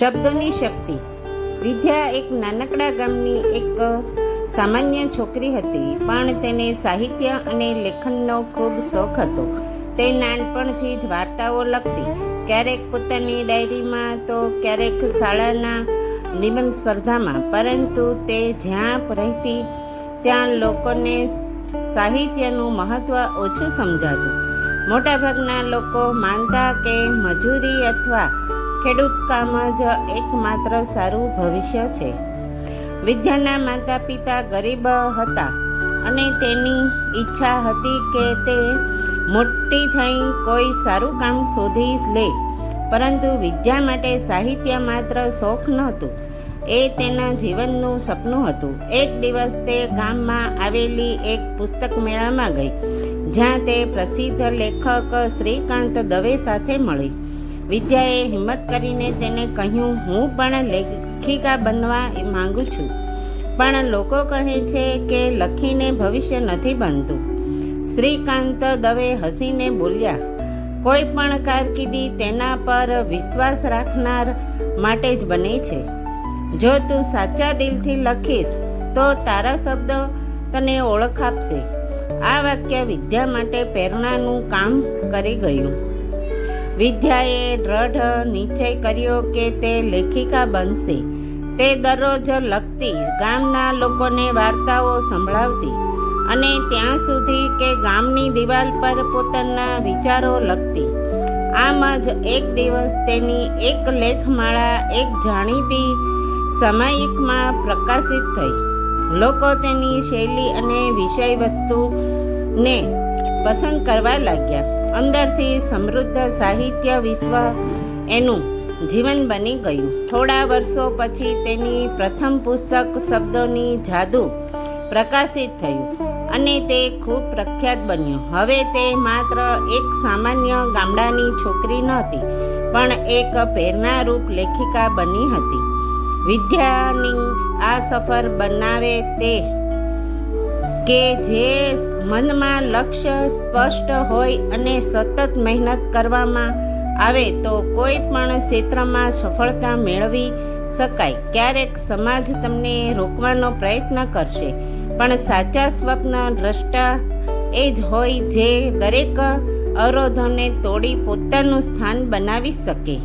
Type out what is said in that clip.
શબ્દોની શક્તિ. વિદ્યા એક નાનકડા ગામની એક સામાન્ય છોકરી હતી, પણ તેને સાહિત્ય અને લેખનનો ખૂબ શોખ હતો. તે નાનપણથી જ વાર્તાઓ લખતી. ક્યારેક પોતાની ડાયરીમાં તો ક્યારેક શાળાના નિબંધ સ્પર્ધામાં, પરંતુ તે જ્યાં રહેતી, ત્યાં લોકોને સાહિત્યનું મહત્ત્વ ઓછું સમજાતું. મોટાભાગના લોકો માનતા કે મજૂરી અથવા ખેડૂત કામ જ એકમાત્ર સારું ભવિષ્ય છે. વિદ્યાના માતા પિતા ગરીબ હતા અને તેની ઈચ્છા હતી કે તે મોટી થઈ કોઈ સારું કામ શોધી લે. પરંતુ વિદ્યા માટે સાહિત્ય માત્ર શોખ નહોતું, એ તેના જીવનનું સપનું હતું. એક દિવસ તે ગામમાં આવેલી એક પુસ્તક મેળામાં ગઈ, જ્યાં તે પ્રસિદ્ધ લેખક શ્રીકાંત દવે સાથે મળી. વિદ્યાએ હિંમત કરીને તેને કહ્યું, હું પણ લેખિકા બનવા માંગુ છું. પણ લોકો કહે છે કે લખીને ભવિષ્ય નથી બનતું. શ્રીકાંત દવે હસીને બોલ્યા, કોઈ પણ કારકિર્દી તેના પર વિશ્વાસ રાખનાર માટે જ બને છે. જો તું સાચા દિલથી લખીશ, તો તારા શબ્દ તને ઓળખ આપશે. આ વાક્ય વિદ્યા માટે પ્રેરણાનું કામ કરી ગયું. વિદ્યાએ દ્રઢ નિશ્ચય કર્યો કે તે લેખિકા બનશે. તે દરરોજ લખતી, ગામના લોકોને વાર્તાઓ સંભળાવતી અને ત્યાં સુધી કે ગામની દિવાલ પર પોતાના વિચારો લખતી. આમ જ એક દિવસ તેની એક લેખમાળા, એક જાણીતી સામાયિકમાં પ્રકાશિત થઈ. લોકો તેની શૈલી અને વિષય વસ્તુને પસંદ કરવા લાગ્યા. અંદરથી સમૃદ્ધ સાહિત્ય વિશ્વ એનું જીવન બની ગયું. થોડા વર્ષો પછી તેની પ્રથમ પુસ્તક શબ્દોની જાદુ પ્રકાશિત થયું અને તે ખૂબ પ્રખ્યાત બન્યું. હવે તે માત્ર એક સામાન્ય ગામડાની છોકરી નહોતી, પણ એક પ્રેરણારૂપ લેખિકા બની હતી. વિદ્યાની આ સફર બનાવે તે કે જે મનમાં લક્ષ્ય સ્પષ્ટ હોય અને સતત મહેનત કરવામાં આવે તો કોઈ પણ ક્ષેત્રમાં સફળતા મેળવી શકાય. ક્યારેક સમાજ તમને રોકવાનો પ્રયત્ન કરશે, પણ સાચા સ્વપ્ન દ્રષ્ટા એ જ હોય જે દરેક અવરોધોને તોડી પોતાનું સ્થાન બનાવી શકે.